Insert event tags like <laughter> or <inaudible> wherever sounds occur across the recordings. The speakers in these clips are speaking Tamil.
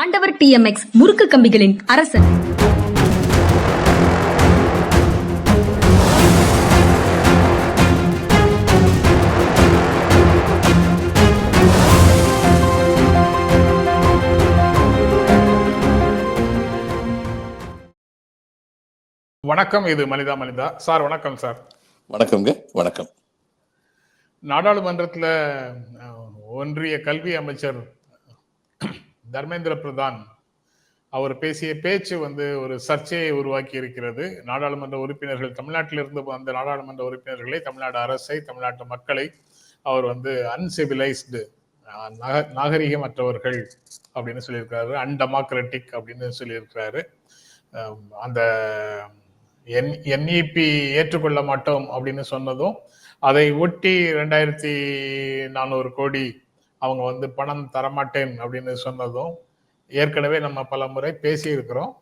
ஆண்டவர் டிஎம்எக்ஸ் முறுக்கு கம்பிகளின் அரசன். வணக்கம் இது மனிதா மனிதா. சார் வணக்கம் சார். வணக்கம்ங்க வணக்கம். நாடாளுமன்றத்தில் ஒன்றிய கல்வி அமைச்சர் தர்மேந்திர பிரதான் அவர் பேசிய பேச்சு வந்து ஒரு சர்ச்சையை உருவாக்கி இருக்கிறது. நாடாளுமன்ற உறுப்பினர்கள் தமிழ்நாட்டிலிருந்து வந்த நாடாளுமன்ற உறுப்பினர்களை தமிழ்நாடு அரசை தமிழ்நாட்டு மக்களை அவர் வந்து அன்சிவிலைஸ்டு நாகரிகமற்றவர்கள் அப்படின்னு சொல்லியிருக்கிறாரு. அன்டெமோக்ராட்டிக் அப்படின்னு சொல்லியிருக்கிறாரு. அந்த என் என்இபி ஏற்றுக்கொள்ள மாட்டோம் அப்படின்னு சொன்னதும் அதை ஒட்டி ரெண்டாயிரத்தி நானூறு கோடி அவங்க வந்து பணம் தரமாட்டேன் அப்படின்னு சொன்னதும் ஏற்கனவே நம்ம பல முறை பேசியிருக்கிறோம்.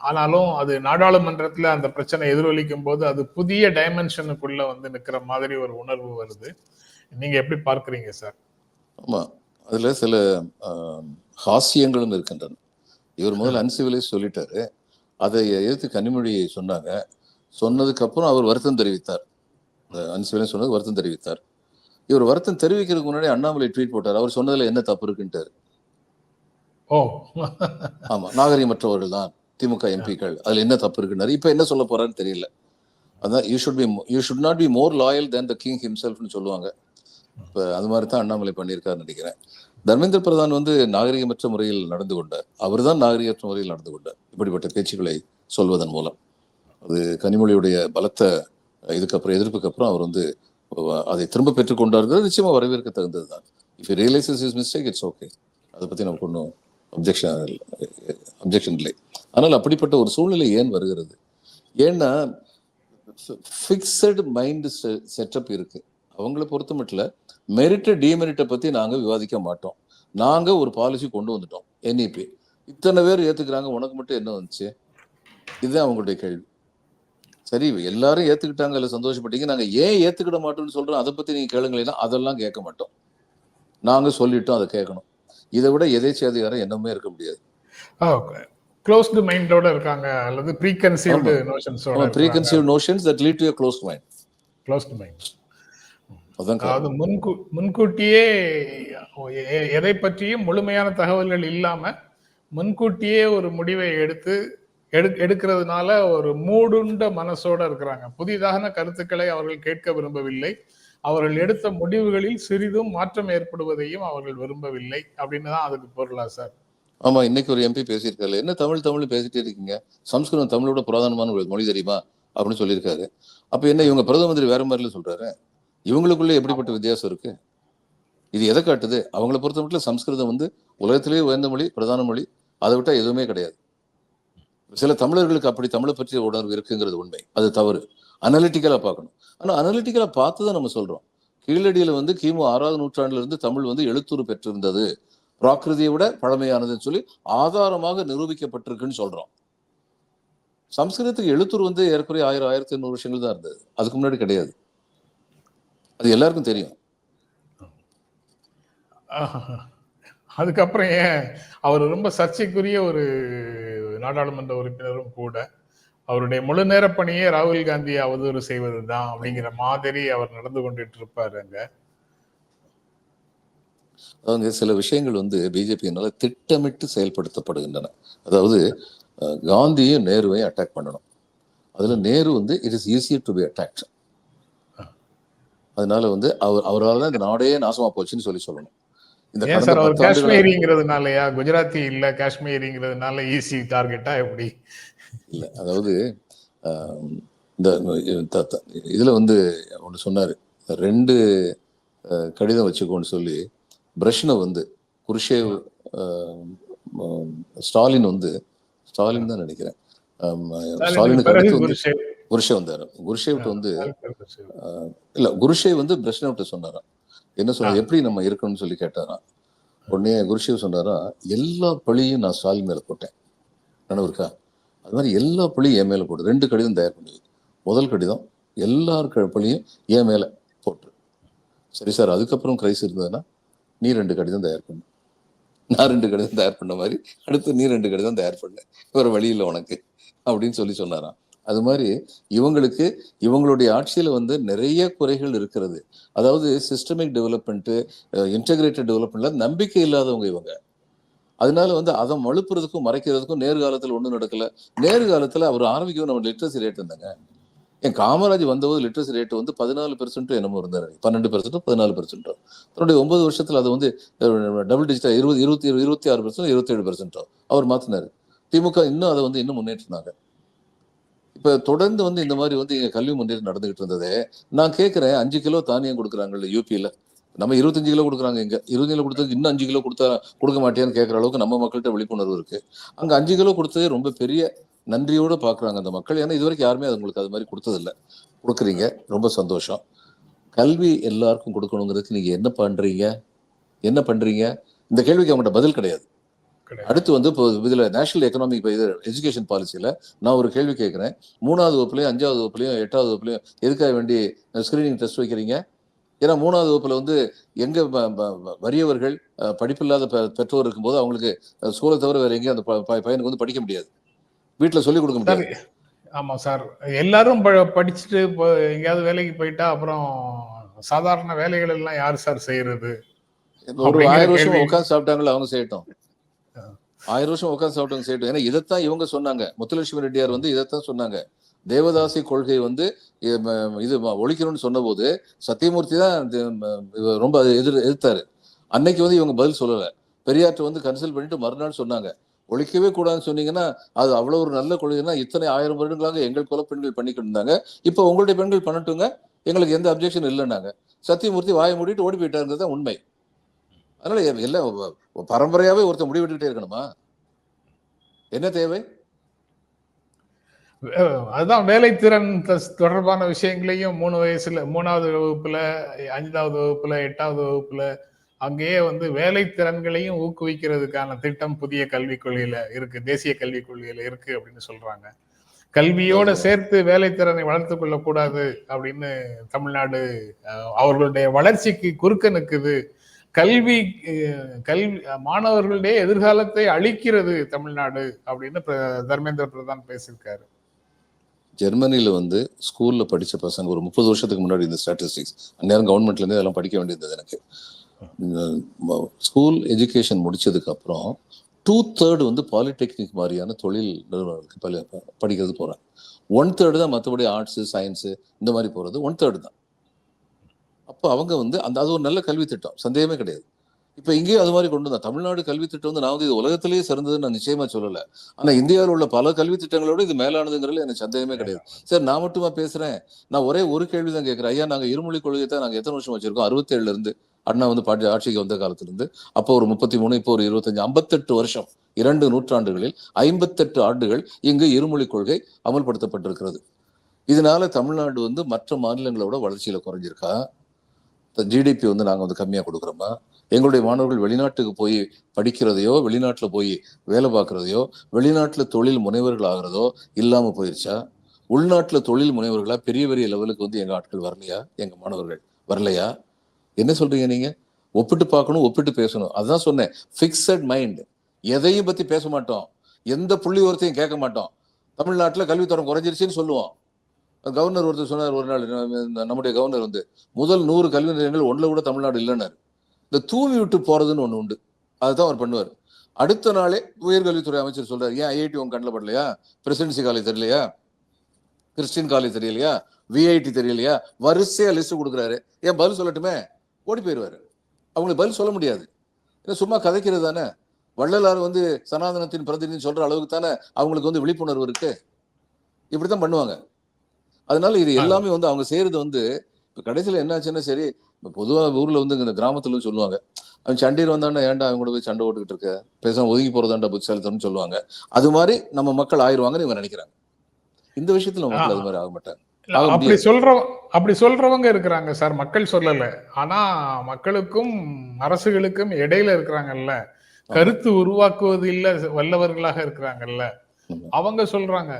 ஆனாலும் அது நாடாளுமன்றத்தில் அந்த பிரச்சனை எதிரொலிக்கும் போது அது புதிய டைமென்ஷனுக்குள்ள வந்து நிற்கிற மாதிரி ஒரு உணர்வு வருது. நீங்க எப்படி பார்க்குறீங்க சார்? ஆமா. அதுல சில ஹாஸ்யங்களும் இருக்கின்றன. இவர் முதல்ல அன்சிவிலைஸ் சொல்லிட்டாரு. அதை எதிர்த்து கனிமொழி சொன்னாங்க. சொன்னதுக்கு அப்புறம் அவர் வருத்தம் தெரிவித்தார். அன்சிவிலைஸ் சொன்னது வருத்தம் தெரிவித்தார். இவர் வருத்தம் தெரிவிக்கிறதுக்கு முன்னாடி அண்ணாமலை ட்வீட் போட்டார். அவர் சொன்னதுல என்ன தப்பு இருக்குன்ட்டாரு ஓ. ஆமா நாகரிகமற்றவர்கள் தான் திமுக எம்பிக்கள். அதுல என்ன தப்பு இருக்குன்னாரு இப்ப என்ன சொல்ல போறான்னு தெரியல. அதான் you should be you should not be more loyal than the king ஹிம்செல்ஃப்னு சொல்லுவாங்க. இப்ப அது மாதிரி தான் அண்ணாமலை பண்ணியிருக்காருன்னு நினைக்கிறேன். தர்மேந்திர பிரதான் வந்து நாகரிகமற்ற முறையில் நடந்து கொண்டார். அவர்தான் நாகரிகமற்ற முறையில் நடந்து கொண்டார். இப்படிப்பட்ட பேச்சுக்களை சொல்வதன் மூலம். அது கனிமொழியுடைய பலத்த இதுக்கு அப்புறம் எதிர்ப்புக்கு அப்புறம் அவர் வந்து அதை திரும்ப பெற்றுக் கொண்டார்கள் நிச்சயமா வரவேற்க தகுந்தது தான் if realises is mistake it's okay அதை பத்தி நமக்கு ஒன்றும் அப்ஜெக்ஷன் அப்ஜெக்ஷன் இல்லை. ஆனால் அப்படிப்பட்ட ஒரு சூழ்நிலை ஏன் வருகிறது? ஏன்னா ஃபிக்ஸட் மைண்ட் செட்டப் இருக்கு. அவங்கள பொறுத்த மட்டும் மெரிட்ட டிமெரிட்டை பத்தி நாங்கள் விவாதிக்க மாட்டோம். நாங்கள் ஒரு பாலிசி கொண்டு வந்துட்டோம் என்இபி இத்தனை பேர் ஏத்துக்கிறாங்க உனக்கு மட்டும் என்ன வந்துச்சு? இதுதான் அவங்களுடைய கேள்வி. சரி எல்லாரும் ஏத்துக்கிட்டாங்க இல்ல சந்தோஷப்பட்டீங்க. நாங்க ஏன் ஏத்துக்கிட மாட்டோம்னு சொல்றோம் அதை பத்தி நீங்க கேளுங்களேன்னா அதெல்லாம் கேட்க மாட்டோம். நாங்க சொல்லிட்டோம் அதை கேட்கணும். இதை விட எதேச்சியாதிகாரம் என்னமே இருக்க முடியாது. க்ளோஸ்டு மைண்டோட இருக்காங்க அல்லது preconceived. நோஷன்ஸோட preconceived notions that lead to close mind closed mind அதான் அதாவது. முன்கூ முன்கூட்டியே எ- எதை பற்றியும் முழுமையான தகவல்கள் இல்லாம முன்கூட்டியே ஒரு முடிவை எடுத்து எடு எடுக்கிறதுனால ஒரு மூடுண்ட மனசோட இருக்கிறாங்க. புதிதான கருத்துக்களை அவர்கள் கேட்க விரும்பவில்லை. அவர்கள் எடுத்த முடிவுகளில் சிறிதும் மாற்றம் ஏற்படுவதையும் அவர்கள் விரும்பவில்லை அப்படின்னு தான் அதுக்கு பொருளா சார். ஆமா இன்னைக்கு ஒரு எம்பி பேசியிருக்காரு. என்ன தமிழ் தமிழ் பேசிட்டே இருக்கீங்க? சம்ஸ்கிருதம் தமிழோட புராதனமான ஒரு மொழி தெரியுமா? அப்படின்னு சொல்லியிருக்காரு. அப்ப என்ன இவங்க பிரதம மந்திரி வேற மாதிரில சொல்றாரு? இவங்களுக்குள்ள எப்படிப்பட்ட வித்தியாசம் இருக்கு? இது எதை காட்டுது? அவங்கள பொறுத்த மட்டும் சம்ஸ்கிருதம் வந்து உலகத்திலேயே உயர்ந்த மொழி பிரதான மொழி. அதை விட்டா எதுவுமே கிடையாது. சில தமிழர்களுக்கு அப்படி தமிழை பற்றிய உணர்வு இருக்குங்கிறது உண்மை. அது தவறு. அனலிட்டிக்கலா பார்க்கணும். ஆனா அனலிட்டிக்கலா பார்த்து தான் நம்ம சொல்றோம். கீழடியில வந்து கிமு ஆறாவது நூற்றாண்டுல இருந்து தமிழ் வந்து எழுத்துரு பெற்றிருந்தது. பிராகிருதியை விட பழமையானதுன்னு சொல்லி ஆதாரமாக நிரூபிக்கப்பட்டிருக்குன்னு சொல்றோம். சம்ஸ்கிருதத்துக்கு எழுத்துரு வந்து ஏற்கனவே ஆயிரம் ஆயிரத்தி எண்ணூறு வருஷங்கள் தான் இருந்தது. அதுக்கு முன்னாடி கிடையாது. அது எல்லாருக்கும் தெரியும். அதுக்கப்புறம் ஏன்? அவர் ரொம்ப சர்ச்சைக்குரிய ஒரு நாடாளுமன்ற உறுப்பினரும் கூட அவருடைய முழு நேர பணியே ராகுல் காந்தியை அவதூறு செய்வதுதான் அப்படிங்கிற மாதிரி அவர் நடந்து கொண்டுட்டு இருப்பாரு அங்க அவங்க சில விஷயங்கள் வந்து பிஜேபியினால திட்டமிட்டு செயல்படுத்தப்படுகின்றன. அதாவது காந்தியும் நேருவையும் அட்டாக் பண்ணணும். அதுல நேரு வந்து it is easier to be attacked அதனால வந்து அவர் அவரால் தான் இந்த நாடே நாசமா போச்சுன்னு சொல்லி சொல்லணும். ஏன் கடந்த சார் அவர் பத்தாண்டுகளா காஷ்மீரிங்கிறதுனாலயா? குஜராத்தி இல்ல காஷ்மீரிங்கிறதுனால ஈஸி டார்கெட்டா எப்படி? இல்ல அதாவது இந்த இதுல வந்து ஒன்று சொன்னாரு. ரெண்டு கடிதம் வச்சுக்கோன்னு சொல்லி பிரஷ்னை வந்து குருஷேவ் ஸ்டாலின் வந்து ஸ்டாலின் தான் நினைக்கிறேன். ஸ்டாலினுக்கு அடுத்து வந்து. குருஷே வந்தாரு. குருஷேவ்ட்ட வந்து இல்ல குருஷே வந்து பிரஷ்னவிட்ட சொன்னாராம். என்ன சொன்னார் எப்படி நம்ம இருக்கணும்னு சொல்லி கேட்டாராம் உடனே குருஷேவ் சொன்னாரா எல்லா பழியும் நான் ஸ்டாலின் மேல போட்டேன். நினைவு இருக்கா அது மாதிரி எல்லா பழியும் என் மேல போட்டு ரெண்டு கடிதம் தயார் பண்ணி முதல் கடிதம் எல்லார் பழியும் என் மேல போட்டு. சரி சார் அதுக்கப்புறம் கிரைஸ் இருந்ததுன்னா நீ ரெண்டு கடிதம் தயார் பண்ணு. நான் ரெண்டு கடிதம் தயார் பண்ண மாதிரி அடுத்து நீ ரெண்டு கடிதம் தயார் பண்ண. வேற வழி இல்லை உனக்கு. அப்படின்னு சொல்லி சொன்னாராம். அது மாதிரி இவங்களுக்கு இவங்களுடைய ஆட்சியில் வந்து நிறைய குறைகள் இருக்கிறது. அதாவது சிஸ்டமிக் டெவலப்மெண்ட்டு இன்டகிரேட்டட் டெவலப்மெண்ட்ல நம்பிக்கை இல்லாதவங்க இவங்க. அதனால வந்து அதை மழுப்புறதுக்கும் மறைக்கிறதுக்கும் நேர்காலத்தில் ஒன்றும் நடக்கல. நேர்காலத்தில் அவர் ஆரம்பிக்கும் நம்ம லிட்ரஸி ரேட் இருந்தாங்க. என் காமராஜ் வந்தபோது லிட்ரஸி ரேட் வந்து பதினாலு பெர்சென்ட் என்னமோ இருந்தார். பன்னெண்டு பெர்சென்ட் பதினாலு பெர்சென்ட்டோ தன்னுடைய ஒன்பது வருஷத்தில் அது வந்து டபுள் டிஜிட்டா இருபது இருபத்தி இருபத்தி ஆறு பெர்சென்ட் இருபத்தேழு பெர்சென்ட்டோ அவர் மாற்றினார் திமுக இன்னும் அதை வந்து இன்னும் முன்னேற்றினாங்க இப்ப தொடர்ந்து வந்து இந்த மாதிரி வந்து இங்க கல்வி மந்திரி நடந்துகிட்டு இருந்ததே. நான் கேட்கிறேன் அஞ்சு கிலோ தானியம் கொடுக்குறாங்கல்ல யூபியில நம்ம இருபத்தஞ்சு கிலோ கொடுக்குறாங்க இங்க. இருபது கிலோ கொடுத்ததுக்கு இன்னும் அஞ்சு கிலோ கொடுத்தா கொடுக்க மாட்டேன்னு கேட்கற அளவுக்கு நம்ம மக்கள்கிட்ட விழிப்புணர்வு இருக்கு. அங்க அஞ்சு கிலோ கொடுத்ததே ரொம்ப பெரிய நன்றியோடு பாக்குறாங்க அந்த மக்கள். ஏன்னா இது வரைக்கும் யாருமே அது உங்களுக்கு அது மாதிரி கொடுத்ததில்ல. கொடுக்குறீங்க. ரொம்ப சந்தோஷம். கல்வி எல்லாருக்கும் கொடுக்கணுங்கிறதுக்கு நீங்க என்ன பண்றீங்க? என்ன பண்றீங்க? இந்த கேள்விக்கு அவங்கள்ட்ட பதில் கிடையாது. அடுத்து வந்து இப்போ இதுல நேஷனல் எக்கனாமிக் இது எஜுகேஷன் பாலிசியில நான் ஒரு கேள்வி கேட்கிறேன். மூணாவது வகுப்புலயும் அஞ்சாவது வகுப்புலயும் எட்டாவது வகுப்புலயும் எதுக்காக வேண்டி ஸ்கிரீனிங் டெஸ்ட் வைக்கிறீங்க? ஏன்னா மூணாவது வகுப்புல வந்து எங்க வறியவர்கள் படிப்பில்லாத பெற்றோர் இருக்கும்போது அவங்களுக்கு ஸ்கூலை தவிர வேற எங்கேயும் அந்த பையனுக்கு வந்து படிக்க முடியாது. வீட்டுல சொல்லி கொடுக்க முடியாது. ஆமா சார். எல்லாரும் ப- படிச்சுட்டு இப்போ எங்கேயாவது வேலைக்கு போயிட்டா அப்புறம் சாதாரண வேலைகள் எல்லாம் யார் சார் செய்யறது? ஒரு ஆயிரம் வருஷம். உட்காந்து சாப்பிட்டாங்களோ அவங்க செய்யட்டும். ஆயிரம் வருஷம் உட்காந்து சாப்பிட்டு செய்யட்டும். ஏன்னா இதைத்தான் இவங்க சொன்னாங்க. முத்துலட்சுமி ரெட்டியார் வந்து இதைத்தான் சொன்னாங்க. தேவதாசி கொள்கை வந்து இது ஒழிக்கணும்னு சொன்னபோது சத்தியமூர்த்தி தான் ரொம்ப எதிர் எதிர்த்தாரு. அன்னைக்கு வந்து இவங்க பதில் சொல்லலை. பெரியார்ட்ட வந்து கன்சல்ட் பண்ணிட்டு மறுநாள் சொன்னாங்க. ஒழிக்கவே கூடாதுன்னு சொன்னீங்கன்னா அது அவ்வளோ ஒரு நல்ல கொள்கைன்னா இத்தனை ஆயிரம் வருடங்களாக எங்கள் குல பெண்கள் பண்ணிக்கிட்டு இருந்தாங்க. இப்போ உங்களுடைய பெண்கள் பண்ணட்டுங்க. எங்களுக்கு எந்த அப்ஜெக்ஷன் இல்லைன்னாங்க. சத்தியமூர்த்தி வாயை மூடிட்டு ஓடி போயிட்டாருங்கிறது தான் உண்மை. அதனால எல்லாம் வ- பரம்பரையாவே ஒருத்தன் முடிவெட்டுக்கிட்டே இருக்கணுமா? என்ன தேவை? அதுதான் வேலைத்திறன் தொடர்பான விஷயங்களையும் மூணு வயசுல மூணாவது வகுப்புல அஞ்சாவது வகுப்புல எட்டாவது வகுப்புல அங்கேயே வந்து வேலைத்திறன்களையும் ஊக்குவிக்கிறதுக்கான திட்டம் புதிய கல்விக் கொள்கையில இருக்கு தேசிய கல்விக் கொள்கையில இருக்கு அப்படின்னு சொல்றாங்க. கல்வியோட சேர்த்து வேலைத்திறனை வளர்த்துக் கொள்ளக்கூடாது அப்படின்னு தமிழ்நாடு அவர்களுடைய வளர்ச்சிக்கு குறுக்க நிற்குது கல்வி கல்வி மாணவர்களுடைய எதிர்காலத்தை அழிக்கிறது தமிழ்நாடு அப்படின்னு தர்மேந்திர பிரதான் பேசியிருக்காரு. ஜெர்மனியில் வந்து ஸ்கூலில் படித்த பசங்க ஒரு முப்பது வருஷத்துக்கு முன்னாடி இந்த ஸ்டாட்டிஸ்டிக்ஸ் அந்நேரம் கவர்மெண்ட்லேருந்து அதெல்லாம் படிக்க வேண்டியது எனக்கு. ஸ்கூல் எஜுகேஷன் முடிச்சதுக்கப்புறம் டூ தேர்டு வந்து பாலிடெக்னிக் மாதிரியான தொழில் நிறுவனங்களுக்கு பள்ளி- படிக்கிறது போகிறாங்க ஒன் தேர்டு தான் மற்றபடி ஆர்ட்ஸு சயின்ஸு இந்த மாதிரி போகிறது ஒன் தேர்டு தான். அப்போ அவங்க வந்து அந்த அது ஒரு நல்ல கல்வி திட்டம். சந்தேகமே கிடையாது. இப்போ இங்கேயும் அது மாதிரி கொண்டு வந்தா தமிழ்நாடு கல்வி திட்டம் வந்து நான் வந்து இது உலகத்திலேயே சிறந்ததுன்னு நான் நிச்சயமா சொல்லல. ஆனா இந்தியாவில் உள்ள பல கல்வி திட்டங்களோட இது மேலானதுங்கிறதுல எனக்கு சந்தேகமே கிடையாது. சரி நான் மட்டுமா பேசுறேன்? நான் ஒரே ஒரு கேள்வி தான் கேட்கிறேன். ஐயா நாங்க இருமொழி கொள்கை தான் நாங்க எத்தனை வருஷம் வச்சிருக்கோம்? அறுபத்தேழுல இருந்து அண்ணா வந்து பாட்டி ஆட்சிக்கு வந்த காலத்துல இருந்து அப்போ ஒரு முப்பத்தி மூணு இப்போ ஒரு இருபத்தஞ்சு ஐம்பத்தெட்டு வருஷம் இரண்டு நூற்றாண்டுகளில் ஐம்பத்தெட்டு ஆண்டுகள் இங்கு இருமொழி கொள்கை அமல்படுத்தப்பட்டிருக்கிறது. இதனால தமிழ்நாடு வந்து மற்ற மாநிலங்களோட வளர்ச்சியில குறைஞ்சிருக்கா? ஜிடிபி வந்து நாங்கள் வந்து கம்மியாக கொடுக்குறோமா? எங்களுடைய மாணவர்கள் வெளிநாட்டுக்கு போய் படிக்கிறதையோ வெளிநாட்டில் போய் வேலை பார்க்குறதையோ வெளிநாட்டில் தொழில் முனைவர்கள் ஆகிறதோ இல்லாமல் போயிருச்சா? உள்நாட்டில் தொழில் முனைவர்களாக பெரிய பெரிய லெவலுக்கு வந்து எங்கள் ஆட்கள் வரலையா? எங்கள் மாணவர்கள் வரலையா? என்ன சொல்கிறீங்க நீங்கள் ஒப்பிட்டு பார்க்கணும் ஒப்பிட்டு பேசணும். அதுதான் சொன்னேன் ஃபிக்ஸட் மைண்ட் எதையும் பற்றி பேச மாட்டோம். எந்த புள்ளி ஒருத்தையும் கேட்க மாட்டோம். தமிழ்நாட்டில் கல்வித்தரம் குறைஞ்சிருச்சுன்னு சொல்லுவோம். கவர்னர் ஒருத்தர் சொன்னார் ஒரு நாள் நம்முடைய கவர்னர் வந்து முதல் நூறு கல்வி நிலையங்கள் ஒன்றில் கூட தமிழ்நாடு இல்லைன்னாரு. இந்த தூவி விட்டு போகிறதுன்னு ஒன்று உண்டு. அதுதான் அவர் பண்ணுவார். அடுத்த நாளே உயர்கல்வித்துறை அமைச்சர் சொல்றாரு ஏன் ஐஐடி உங்க கண்ணில் படலையா? பிரசிடென்சி காலேஜ் தெரியலையா? கிறிஸ்டின் காலேஜ் தெரியலையா? விஐடி தெரியலையா? வரிசையா லிஸ்ட் கொடுக்குறாரு. ஏன் பதில் சொல்லட்டுமே? ஓடி போயிடுவாரு அவங்களுக்கு பதில் சொல்ல முடியாது. ஏன்னா சும்மா கதைக்கிறது தானே. வள்ளலார் வந்து சனாதனத்தின் பிரதிநிதின்னு சொல்ற அளவுக்கு தானே அவங்களுக்கு வந்து விழிப்புணர்வு இருக்கு. இப்படித்தான் பண்ணுவாங்க. அதனால இது எல்லாமே வந்து அவங்க செய்யறது வந்து இப்ப கடைசியில என்னாச்சுன்னா சரி இப்ப பொதுவா ஊர்ல வந்து இந்த கிராமத்துல சொல்லுவாங்க. அவன் சண்டையில் வந்தாண்டா ஏன்டா அவன் கூட போய் சண்டை போட்டுக்கிட்டு இருக்க? பேசாம ஒதுங்கி போறதாண்டா புத்திசாலித்தனம்னு சொல்லுவாங்க. அது மாதிரி நம்ம மக்கள் ஆயிருவாங்கன்னு இவங்க நினைக்கிறாங்க. இந்த விஷயத்துல மக்கள் அது மாதிரி ஆக மாட்டாங்க. அப்படி. சொல்ற அப்படி சொல்றவங்க இருக்கிறாங்க சார் மக்கள் சொல்லல. ஆனா மக்களுக்கும் அரசுகளுக்கும் இடையில இருக்கிறாங்கல்ல. கருத்து உருவாக்குவது இல்ல வல்லவர்களாக இருக்கிறாங்கல்ல. அவங்க சொல்றாங்க.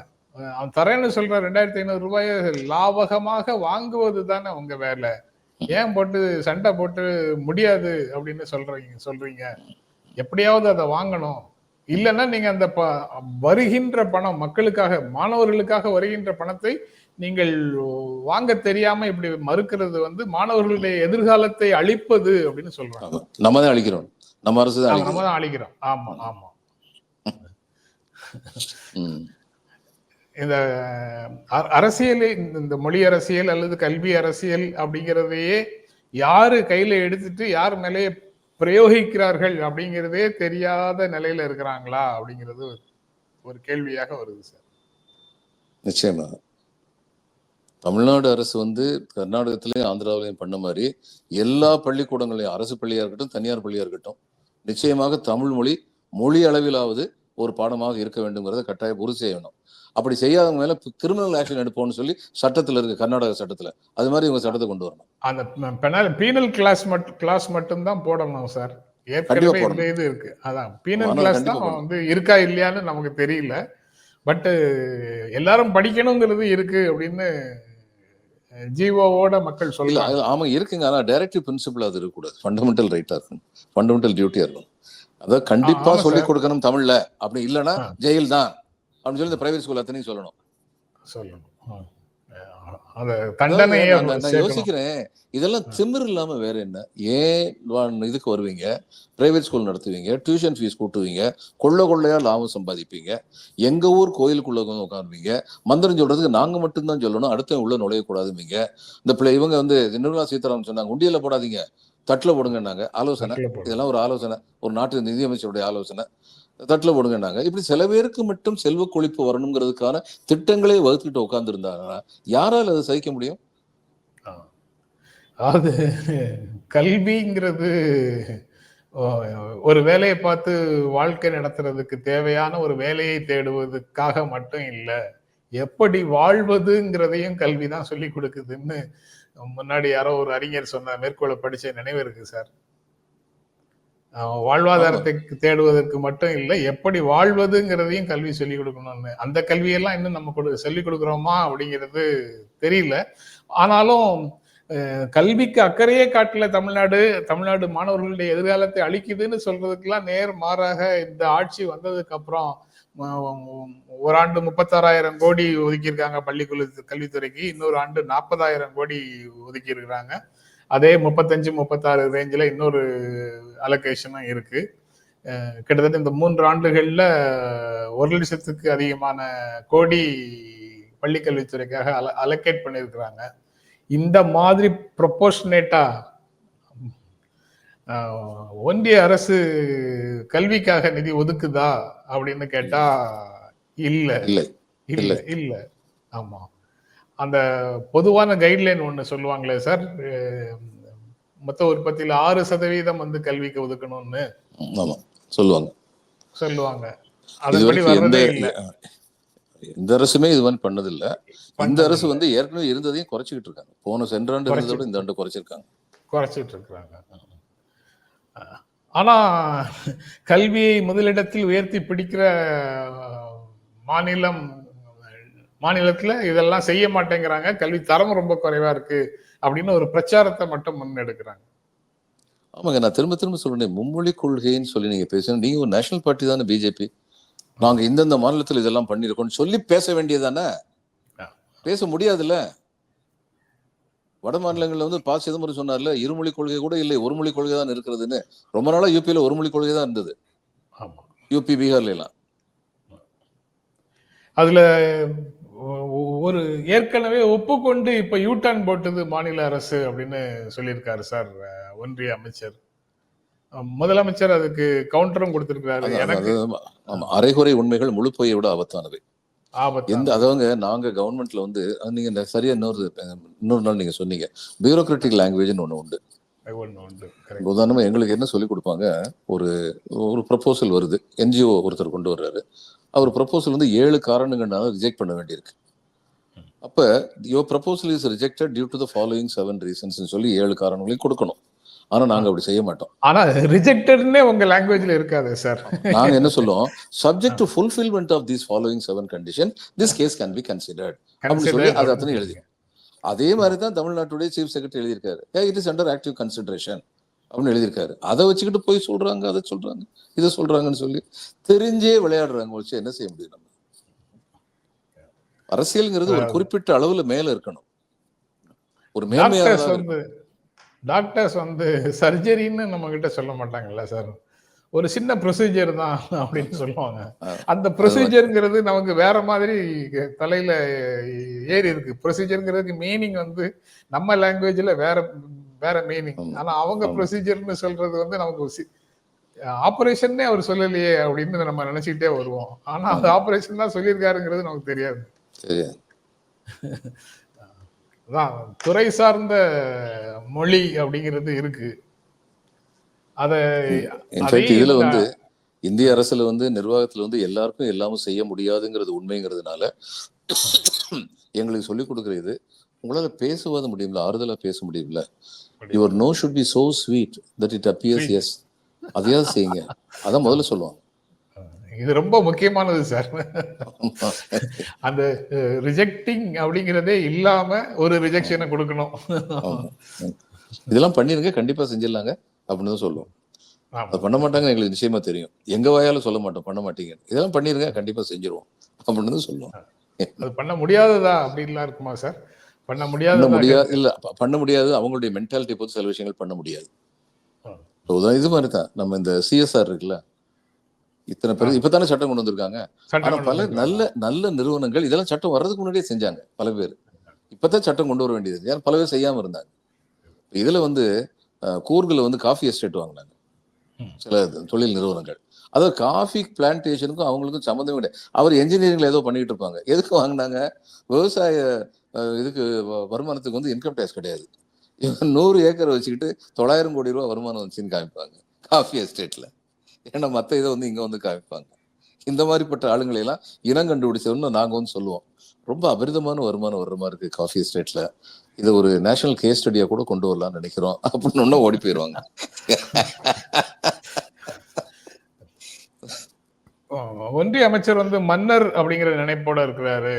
அவன் தரேன்னு சொல்ற ரெண்டாயிரத்தி ஐநூறு ரூபாய லாபகமாக வாங்குவது தானே உங்க வேலை. ஏன் போட்டு சண்டை போட்டு முடியாது அப்படின்னு சொல்றீங்க சொல்றீங்க. எப்படியாவது அதை வாங்கணும். இல்லைன்னா நீங்க அந்த ப வருகின்ற பணம் மக்களுக்காக மாணவர்களுக்காக வருகின்ற பணத்தை நீங்கள் வாங்க தெரியாம இப்படி மறுக்கிறது வந்து மாணவர்களுடைய எதிர்காலத்தை அழிப்பது அப்படின்னு சொல்றாங்க. நம்ம தான் அழிக்கிறோம். நம்ம அரசு நம்ம அழிக்கிறோம் தான் அழிக்கிறோம். ஆமா ஆமா. இந்த அ- அரசியல் இந்த- மொழி அரசியல் அல்லது கல்வி அரசியல் அப்படிங்கிறதையே யாரு கையில எடுத்துட்டு யார் மேலேயே பிரயோகிக்கிறார்கள் அப்படிங்கிறதே தெரியாத நிலையில இருக்கிறாங்களா அப்படிங்கிறது ஒரு- ஒரு கேள்வியாக வருது சார். நிச்சயமாக தமிழ்நாடு அரசு வந்து கர்நாடகத்திலையும் ஆந்திராவிலையும் பண்ண மாதிரி எல்லா பள்ளிக்கூடங்களையும் அரசு பள்ளியா இருக்கட்டும் தனியார் பள்ளியா இருக்கட்டும் நிச்சயமாக தமிழ் மொழி மொழி அளவிலாவது ஒரு பாடமாக இருக்க வேண்டுங்கிறத கட்டாயம் உறுதி செய்யணும். அப்படி செய்யாதவங்க மேல கிரிமினல் ஆக்ஷன் எடுப்போம்னு சொல்லி சட்டத்துல இருக்கு கர்நாடக சட்டத்துல. அது மாதிரி இவங்க சட்டத்தை கொண்டு வரணும். அந்த பெனல் பீனல் கிளாஸ் மட்டும் கிளாஸ் மட்டும் தான் போடணும் சார் ஏற்கனவே இந்த. இது இருக்கு. அதான் பீனல் கிளாஸ் தான். வந்து இருக்கா இல்லையான்னு நமக்கு தெரியல. பட் எல்லாரும் படிக்கணுங்கிறது இருக்கு அப்படின்னு ஜீவோவோட மக்கள் அது ஆமா இருக்குங்க. ஆனா டைரக்டிவ் பிரின்சிபல் அது இருக்கக்கூடாது. ஃபண்டமெண்டல் ரைட்டா இருக்கும் ஃபண்டமெண்டல் டியூட்டியா இருக்கும் அதாவது கண்டிப்பா ஆமா சொல்லி சார். கொடுக்கணும் தமிழ்ல. அப்படி இல்லைன்னா. ஜெயில் தான் அப்படின்னு சொல்லி இந்த பிரைவேட் ஸ்கூல் அத்தனையும் சொல்லணும். சொல்லணும். நான். யோசிக்கிறேன். இதெல்லாம் திமிர் இல்லாம வேற என்ன? ஏன் இதுக்கு வருவீங்க? பிரைவேட் ஸ்கூல் நடத்துவீங்க டியூஷன் ஃபீஸ் கூட்டுவீங்க கொள்ள கொள்ளையா லாபம் சம்பாதிப்பீங்க எங்க ஊர் கோயிலுக்குள்ள உட்காருவீங்க மந்திரம் சொல்றதுக்கு நாங்க மட்டும்தான் சொல்லணும் அடுத்த உள்ள நுழையக்கூடாதுவீங்க இந்த பிள்ளை இவங்க வந்து நிர்மலா சீதாராமன் சொன்னாங்க உண்டியல போடாதீங்க. தட்டுல போடுங்கன்னாங்க. ஆலோசனை. இதெல்லாம் ஒரு ஆலோசனை. ஒரு நாட்டு நிதியமைச்சருடைய ஆலோசனை. தட்டுல போடுங்கன்னாங்க. இப்படி சில பேருக்கு மட்டும் செல்வ கொழிப்பு வரணுங்கிறதுக்கான திட்டங்களே வகுத்துக்கிட்டு உட்கார்ந்துருந்தாங்கன்னா யாரால அதை சகிக்க முடியும். அதாவது கல்விங்கிறது ஒரு வேலையை பார்த்து வாழ்க்கை நடத்துறதுக்கு தேவையான ஒரு வேலையை தேடுவதற்காக மட்டும் இல்ல எப்படி வாழ்வதுங்கிறதையும் கல்வி தான் சொல்லி கொடுக்குதுன்னு முன்னாடி யாரோ ஒரு அறிஞர் சொன்ன மேற்கோளை படிச்ச நினைவு இருக்கு சார். வாழ்வாதாரத்தை தேடுவதற்கு மட்டும் இல்லை எப்படி வாழ்வதுங்கிறதையும் கல்வி சொல்லிக் கொடுக்கணும்னு. அந்த கல்வியெல்லாம் இன்னும் நம்ம கொடு சொல்லிக் கொடுக்குறோமா அப்படிங்கிறது தெரியல. ஆனாலும் கல்விக்கு அக்கறையே காட்டல தமிழ்நாடு. தமிழ்நாடு மாணவர்களுடைய எதிர்காலத்தை அழிக்குதுன்னு சொல்றதுக்கெல்லாம் நேர் மாறாக இந்த ஆட்சி வந்ததுக்கு அப்புறம் ஒரு ஆண்டு முப்பத்தாறாயிரம் கோடி ஒதுக்கியிருக்காங்க பள்ளிக்குழு கல்வித்துறைக்கு இன்னொரு ஆண்டு நாற்பதாயிரம் கோடி ஒதுக்கி இருக்கிறாங்க அதே முப்பத்தஞ்சு முப்பத்தாறு ரேஞ்சில் இன்னொரு அலோகேஷனும் இருக்கு. கிட்டத்தட்ட இந்த மூன்று ஆண்டுகளில் ஒரு லட்சத்துக்கு அதிகமான கோடி பள்ளிக்கல்வித்துறைக்காக அல அலோகேட் பண்ணியிருக்கிறாங்க. இந்த மாதிரி ப்ரொப்போஷனேட்டாக ஒன்றிய அரசு கல்விக்காக நிதி ஒதுக்குதா அப்படின்னு கேட்டா இல்ல. இல்லை. இல்ல இல்ல. ஆமா. அந்த பொதுவான கைட்லைன் ஒண்ணு சொல்லுவாங்களே சார் மொத்த உற்பத்தியில ஆறு சதவீதம் வந்து கல்விக்கு ஒதுக்கணும்னு. சொல்லுவாங்க. சொல்லுவாங்க. அதன்படி வர்றதே இல்ல. எந்த அரசுமே இது மாதிரி பண்ணதில்ல. இந்த. அரசு வந்து ஏற்கனவே இருந்ததையும் குறைச்சிக்கிட்டு இருக்காங்க. போன சென்ற ஆண்டு இருந்ததை விட இந்த ஆண்டு குறைச்சிருக்காங்க. குறைச்சிட்டு இருக்கிறாங்க. ஆனா கல்வியை முதலிடத்தில் உயர்த்தி பிடிக்கிற மாநிலம் மாநிலத்துல இதெல்லாம் செய்ய மாட்டேங்கிறாங்க. கல்வி தரம் ரொம்ப குறைவா இருக்கு அப்படின்னு ஒரு பிரச்சாரத்தை மட்டும் முன்னெடுக்கிறாங்க. ஆமாங்க நான் திரும்ப திரும்ப சொல்றேன் மும்மொழி கொள்கைன்னு சொல்லி நீங்க பேசணும் நீங்க ஒரு நேஷனல் பார்ட்டி தானே பிஜேபி நாங்க இந்தந்த மாநிலத்தில் இதெல்லாம் பண்ணியிருக்கோம்னு சொல்லி பேச வேண்டியதானே. பேச முடியாதுல்ல? வட மாநிலங்கள்ல வந்து பா சிதம்பரம் சொன்னார்ல? இருமொழி கொள்கை கூட இல்லை. ஒரு மொழி கொள்கை தான் இருக்கிறதுன்னு. ரொம்ப நாளா யூபியில ஒரு மொழி கொள்கை தான் இருந்தது. யூபி பீகார்ல எல்லாம். அதுல ஒரு ஏற்கனவே ஒப்புக்கொண்டு இப்ப யூட்டர்ன் போட்டது மாநில அரசு அப்படின்னு சொல்லியிருக்காரு சார் ஒன்றிய அமைச்சர். முதலமைச்சர் அதுக்கு கவுண்டரும் கொடுத்திருக்காரு அதான், எனக்கு அரைகுறை உண்மைகள் முழு பொய்யை விட ஆபத்தானவை. ஆபத்து எந்த அதவங்க நாங்க கவர்மெண்ட்ல வந்து நீங்க இந்த சரியா இன்னொரு இன்னொரு நாள் நீங்க சொன்னீங்க. பியூரோக்ராட்டிக் லாங்குவேஜ்னு ஒண்ணு உண்டு. உதாரணமா எங்களுக்கு என்ன சொல்லி கொடுப்பாங்க ஒரு ஒரு ப்ரப்போசல் வருது. என்ஜிஓ ஒருத்தர் கொண்டு வர்றாரு. அவர் ப்ரப்போசல் வந்து ஏழு காரணங்கள்னால ரிஜெக்ட் பண்ண வேண்டியிருக்கு. அப்ப your proposal is rejected due to the following seven reasons சொல்லி ஏழு காரணங்களையும் கொடுக்கணும். ஆனா நாங்க அப்படி செய்ய மாட்டோம். ஆனா ரிஜெக்டட்னே உங்க லாங்குவேஜ்ல இருக்காது சார் நாங்க என்ன சொல்லுவோம்? Subject to fulfilment of these following seven condition this case can be considered அப்படின்னு சொல்லி அது அத்தனை எழுதி அதே மாதிரி தான் தமிழ்நாட்டுடைய சீஃப் செக்ரட்டரி எழுதியிருக்காரு. It is under active consideration அப்படின்னு எழுதியிருக்காரு. அதை வச்சுக்கிட்டு போய் சொல்றாங்க அதை சொல்றாங்க இதை சொல்றாங்கன்னு சொல்லி தெரிஞ்சே விளையாடுறாங்க வச்சு என்ன செய்ய முடியும் நம்ம? அரசியல்ங்கிறது ஒரு குறிப்பிட்ட அளவுல மேல இருக்கணும். ஒரு மேன்மையாக டாக்டர்ஸ் வந்து சர்ஜரின்னு நம்ம கிட்ட சொல்ல மாட்டாங்கல்ல சார். ஒரு சின்ன ப்ரொசீஜர் தான் அப்படின்னு சொல்லுவாங்க. அந்த ப்ரொசீஜருங்கிறது நமக்கு வேற மாதிரி தலையில ஏறி இருக்கு. ப்ரொசீஜருங்கிறதுக்கு மீனிங் வந்து நம்ம லாங்குவேஜ்ல வேற வேற மீனிங். ஆனா அவங்க. ப்ரொசீஜர்னு சொல்றது வந்து நமக்கு ஆபரேஷன்னே அவர் சொல்லலையே அப்படின்னு நம்ம நினைச்சுக்கிட்டே வருவோம். ஆனா அந்த ஆபரேஷன் தான் சொல்லியிருக்காருங்கிறது நமக்கு தெரியாது. அதான் துறை சார்ந்த மொழி அப்படிங்கிறது இருக்கு. அத இதுல வந்து இந்திய அரசுல வந்து நிர்வாகத்துல வந்து எல்லாருக்கும் எல்லாமும் செய்ய முடியாதுங்கிறது உண்மைங்கிறதுனால எங்களுக்கு சொல்லிக் கொடுக்குற இது உங்களால பேசுவது முடியும்ல ஆறுதலா பேச முடியும்ல? Your no should be so sweet that it appears. Yes அதையாவது செய்யுங்க. அதான் முதல்ல சொல்லுவாங்க. இது ரொம்ப முக்கியமானது சார். அந்த ரிஜெக்டிங் அப்படிங்கிறதே இல்லாம ஒரு ரிஜெக்ஷனை கொடுக்கணும். இதெல்லாம் பண்ணிருங்க கண்டிப்பா செஞ்சிடலாங்க அப்படின்னு தான் சொல்லுவோம். அது பண்ண மாட்டாங்க எங்களுக்கு நிச்சயமா தெரியும். எங்க வாயால சொல்ல மாட்டோம் பண்ண மாட்டீங்க. இதெல்லாம் பண்ணிருங்க கண்டிப்பா செஞ்சிருவோம் அப்படின்னு தான் சொல்லுவோம். அது பண்ண முடியாததா அப்படின்லாம் இருக்குமா சார்? பண்ண முடியாததா முடியாது இல்ல பண்ண முடியாது. அவங்களுடைய மென்டாலிட்டி பொறுத்து சில விஷயங்கள் பண்ண முடியாது. இது மாதிரி தான். நம்ம இந்த சிஎஸ்ஆர் இருக்குல்ல இத்தனை பேர் இப்பதானே சட்டம் கொண்டு வந்திருக்காங்க. சட்டம் ஆனா கொண்டு பல. நல்ல நல்ல நிறுவனங்கள் இதெல்லாம் சட்டம் வர்றதுக்கு முன்னாடியே செஞ்சாங்க பல பேர். இப்பதான் சட்டம் கொண்டு வர வேண்டியது. யாரும் பல பேர் செய்யாம இருந்தாங்க. இதுல வந்து கூர்கில் வந்து காஃபி எஸ்டேட் வாங்கினாங்க. சில தொழில் நிறுவனங்கள். அதாவது காஃபி பிளான்டேஷனுக்கும் அவங்களுக்கும் சம்மந்தமே கிடையாது. அவர் என்ஜினியரிங்ல ஏதோ பண்ணிட்டு இருப்பாங்க. எதுக்கு வாங்கினாங்க? விவசாய இதுக்கு வருமானத்துக்கு வந்து இன்கம் டேக்ஸ் கிடையாது. இவன் நூறு ஏக்கர் வச்சுக்கிட்டு தொள்ளாயிரம் கோடி ரூபாய் வருமானம் வந்துச்சுன்னு காமிப்பாங்க. காஃபி எஸ்டேட்ல ஏன்னா மற்ற இதை வந்து இங்கே வந்து காமிப்பாங்க. இந்த மாதிரிப்பட்ட ஆளுங்களையெல்லாம் இனம் கண்டுபிடிச்சவன்னு நாங்கள் வந்து சொல்லுவோம். ரொம்ப அபரிதமான வருமானம் வர்ற மாதிரி இருக்கு காஃபி ஸ்டேட்ல இதை ஒரு நேஷனல் கேஸ் ஸ்டடியா கூட கொண்டு வரலாம்னு நினைக்கிறோம். அப்படின்னு ஒன்னும் ஓடி போயிடுவாங்க ஒன்றிய அமைச்சர் வந்து மன்னர் அப்படிங்கிற நினைப்போட இருக்கிறாரு.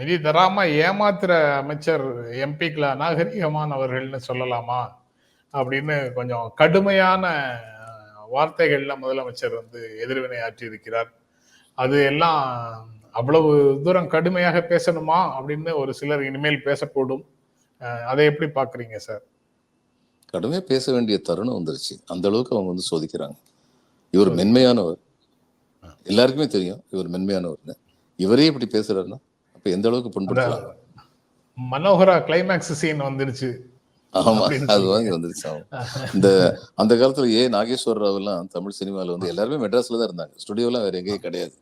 நிதி தராம ஏமாத்துற அமைச்சர் எம்பிக்கள அநாகரிகமானவர்கள்னு சொல்லலாமா அப்படின்னு கொஞ்சம் கடுமையான வார்த்தைகள்ல முதலமைச்சர் வந்து எதிர்வினை ஆற்றியிருக்கிறார். அது எல்லாம் அவ்வளவு தூரம் கடுமையாக பேசணுமா அப்படின்னு ஒரு சிலர் இனிமேல் பேசக்கூடும். அதை எப்படி பாக்குறீங்க சார்? கடுமையா பேச வேண்டிய தருணம் வந்துருச்சு. அந்த அளவுக்கு அவங்க வந்து சோதிக்கிறாங்க. இவர் மென்மையானவர். எல்லாருக்குமே தெரியும் இவர் மென்மையானவர்னு. இவரே இப்படி பேசுறாருன்னா அப்ப எந்த அளவுக்கு புண்படுத்தலாம்? மனோகரா கிளைமேக்ஸ் சீன் வந்துருச்சு. ஆமா அது வாங்கி வந்துருச்சு. இந்த அந்த காலத்துல ஏ. நாகேஸ்வர ராவ் எல்லாம் தமிழ் சினிமால வந்து எல்லாருமே மெட்ராஸ்ல தான் இருந்தாங்க. ஸ்டுடியோலாம் வேற எங்கேயும் கிடையாது.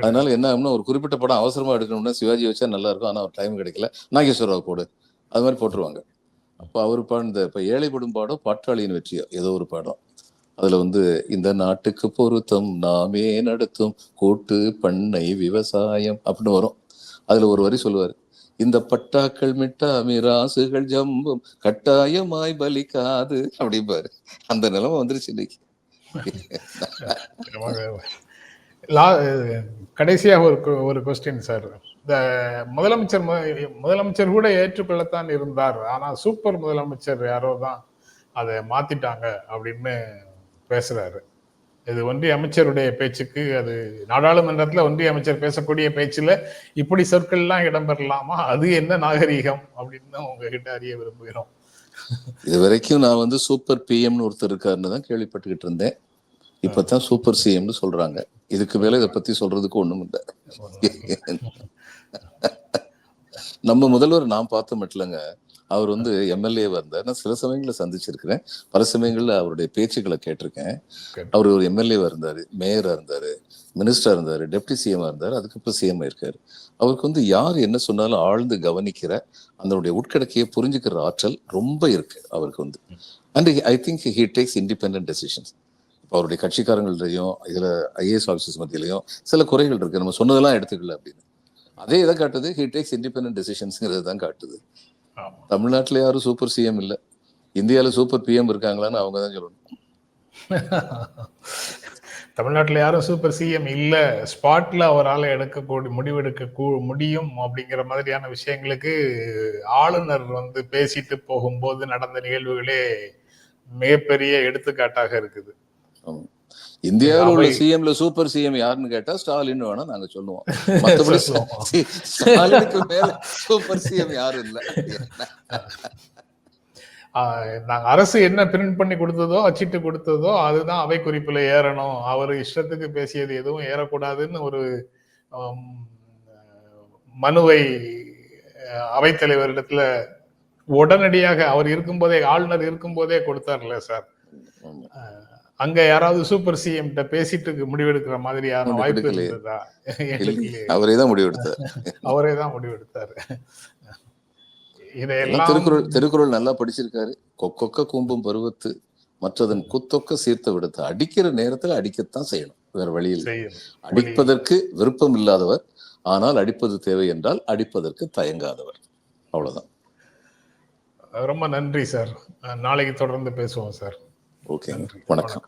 அதனால என்ன ஆகும்னா ஒரு குறிப்பிட்ட படம் அவசரமா எடுக்கணும்னா சிவாஜி வச்சா நல்லா இருக்கும் ஆனா ஒரு டைம் கிடைக்கல. நாகேஸ்வர ராவ் போடு. அது மாதிரி போட்டுருவாங்க. அப்போ அவர் பாடின இப்ப ஏழைப்படும் பாடம் பாட்டாளியின் வெற்றியோ ஏதோ ஒரு பாடம் அதுல வந்து இந்த நாட்டுக்கு பொருத்தம் நாமே நடத்தும் கூட்டு பண்ணை விவசாயம் அப்படின்னு வரும். அதுல ஒரு வரி சொல்லுவாரு. இந்த பட்டாக்கள் மிட்டா மிராசுகள் ஜம்பும் கட்டாயமாய் பலிக்காது. அப்படிம்பாரு. அந்த நிலைமை வந்துருச்சு இன்னைக்கு. லா- ஒரு கொ- ஒரு கொஸ்டின் சார் இந்த முதலமைச்சர் முதலமைச்சர் கூட ஏற்றுக்கொள்ளத்தான் இருந்தார். ஆனா சூப்பர் முதலமைச்சர் யாரோ தான் அதை மாத்திட்டாங்க அப்படின்னு பேசுறாரு. இது ஒன்றிய அமைச்சருடைய பேச்சுக்கு அது நாடாளுமன்றத்துல ஒன்றிய அமைச்சர் பேசக்கூடிய பேச்சுல இப்படி சொற்கள்லாம் இடம்பெறலாமா? அது என்ன நாகரீகம் அப்படின்னு தான் உங்ககிட்ட அறிய விரும்புகிறோம். இது வரைக்கும் நான் வந்து சூப்பர் பிஎம்னு ஒருத்தர் இருக்காருன்னு தான் கேள்விப்பட்டுக்கிட்டு இருந்தேன். இப்பதான் சூப்பர் சிஎம்னு சொல்றாங்க. இதுக்கு மேல இதை பத்தி சொல்றதுக்கு ஒண்ணும் இல்லை. <laughs> நம்ம முதல்வர் நான் பார்த்த மட்டும்லங்க அவர் வந்து எம்எல்ஏவா இருந்தார். நான் சில சமயங்களில் சந்திச்சிருக்கிறேன். பல சமயங்கள்ல அவருடைய பேச்சுக்களை கேட்டிருக்கேன். அவர் ஒரு எம்எல்ஏவா இருந்தாரு மேயரா இருந்தாரு மினிஸ்டரா இருந்தாரு டெப்டி சிஎம்மா இருந்தாரு அதுக்கப்புறம் சிஎம் இருக்காரு அவருக்கு வந்து யார் என்ன சொன்னாலும் ஆழ்ந்து கவனிக்கிற அதனுடைய உட்கிடக்கையை புரிஞ்சுக்கிற ஆற்றல் ரொம்ப இருக்கு அவருக்கு வந்து. And I think he takes independent decisions அவருடைய கட்சிக்காரங்கள்டையும் இதுல ஐஏஎஸ் ஆஃபீஸர்ஸ் மத்தியிலையும் சில குறைகள் இருக்கு. நம்ம சொன்னதெல்லாம் எடுத்துக்கல அப்படின்னு. அதே இதை காட்டுது ஹி டேக்ஸ் இண்டிபெண்ட் டெசிஷன்ஸ்ங்கிறது தான் காட்டுது. தமிழ்நாட்டுல யாரும் சூப்பர் சிஎம் இல்ல. இந்தியால சூப்பர் பிஎம் இருக்காங்களான்னு அவங்க தான் சொல்லணும். <laughs> தமிழ்நாட்டுல யாரும் சூப்பர் சிஎம் இல்ல. ஸ்பாட்ல அவரால் எடுக்கக்கூடிய முடிவெடுக்க முடியும் அப்படிங்கிற மாதிரியான விஷயங்களுக்கு ஆளுநர் வந்து பேசிட்டு போகும்போது நடந்த நிகழ்வுகளே மிகப்பெரிய எடுத்துக்காட்டாக இருக்குது. ஆமா. இந்தியாவில் உள்ள சிஎம்ல சூப்பர் சிஎம் யாருன்னு கேட்டா ஸ்டாலின் வேணா நாங்க சொல்லுவோம். <laughs> சி- ஸ்டாலினுக்கு மேல சூப்பர் சிஎம் யாரும் இல்ல <laughs> நாங்க அரசு என்ன பிரிண்ட் பண்ணி கொடுத்ததோ அச்சிட்டு கொடுத்ததோ அதுதான் அவை குறிப்புல ஏறணும் அவர் இஷ்டத்துக்கு பேசியது எதுவும் ஏறக்கூடாதுன்னு ஒரு மனுவை அவைத்தலைவரிடத்துல உடனடியாக அவர் இருக்கும்போதே ஆளுநர் இருக்கும்போதே கொடுத்தார்ல சார். அங்க யாராவது சூப்பர் சிஎம் கிட்ட பேசிட்டு முடிவெடுக்கிற மாதிரியான வாய்ப்பு. இருந்ததா. அவரே தான் முடிவெடுத்தார். <laughs> அவரே தான் முடிவெடுத்தாரு. இதையெல்லாம் திருக்குறள் திருக்குறள் நல்லா படிச்சிருக்காரு. கொக்கொக்க கூம்பும் பருவத்து மற்றதன் குத்தொக்க சீர்த்த விடுத்து. அடிக்கிற நேரத்துல அடிக்கத்தான் செய்யணும். வேற வழி இல்லை. செய்யணும். அடிப்பதற்கு விருப்பம் இல்லாதவர் ஆனால் அடிப்பது தேவை என்றால் அடிப்பதற்கு தயங்காதவர். அவ்வளவுதான். ரொம்ப நன்றி சார். நாளைக்கு தொடர்ந்து பேசுவோம் சார். ஓகே நன்றி. வணக்கம்.